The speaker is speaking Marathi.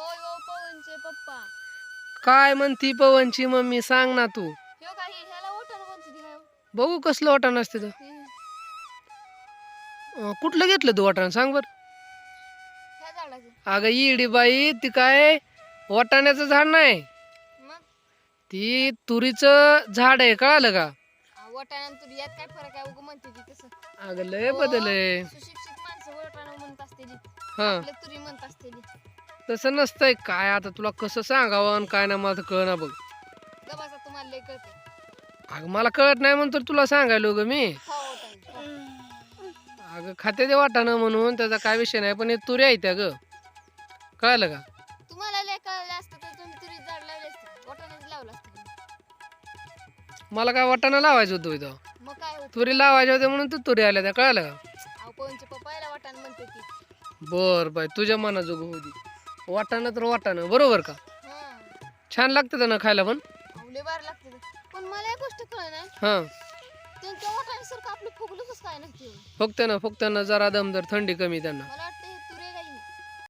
होय हो पवनचे पप्पा. काय म्हणती पवनची मम्मी सांग ना तू. ह्यो काही ह्याला ओठानं म्हणते ती काय हो? बघू कसलं वाटाण असते तर हे, अं, कुठलं घेतलं तू वाटाण सांग बर. ह्या झाडाचं. अगं इडी बाई ती काय वाटाण्याचं झाड नाही. मग? ती तुरीचं झाड आहे कळालं का? वटाण्यान तुरी यात काय फरक आहे? उगं म्हणते ती तसं. अगं लय बदल आहे. सुशिक्षित माणसं वटाणं म्हणत असते हा. आपल्या तुरी म्हणत असते तसं नसतंय. काय आता तुला कसं सांगावं आणि काय ना मला कळना बघ. गबाचा तुम्हाला लय कळते अगं मला कळत नाही म्हणून तर तुला सांगायलो ग मी. हो वटाणे अगं खाते ते वाटाणं म्हणून त्याचा काय विषय नाही पण हे तुरी आहे त्या ग. कळालं का? तुम्हाला लय कळलं असतं तर तुम्ही तुरी झाड लावले असते. वटाण्याच लावलं असतं मला काय वाटाणं लावायचं होतं इथं? मग काय होत? तुरी लावायच्या होत्या म्हणून तू तुरी आल्या त्या कळालं का? अहो पवनचे पप्पायला वटाण म्हणते ती बर बाय तुझ्या मनाजोग होती वाटाणं तर वाटाणं बरोबर का? हा. छान लागतं त्यांना खायला पण. आवले बार लागते ते. पण मला एक गोष्ट कळ नाही. हां. त्यांच्या वटाण्यासारखं आपलं फुगलं कसं काय नसते. फक्त ना फक्त ना जरा दम जर थंडी कमी त्यांना. मला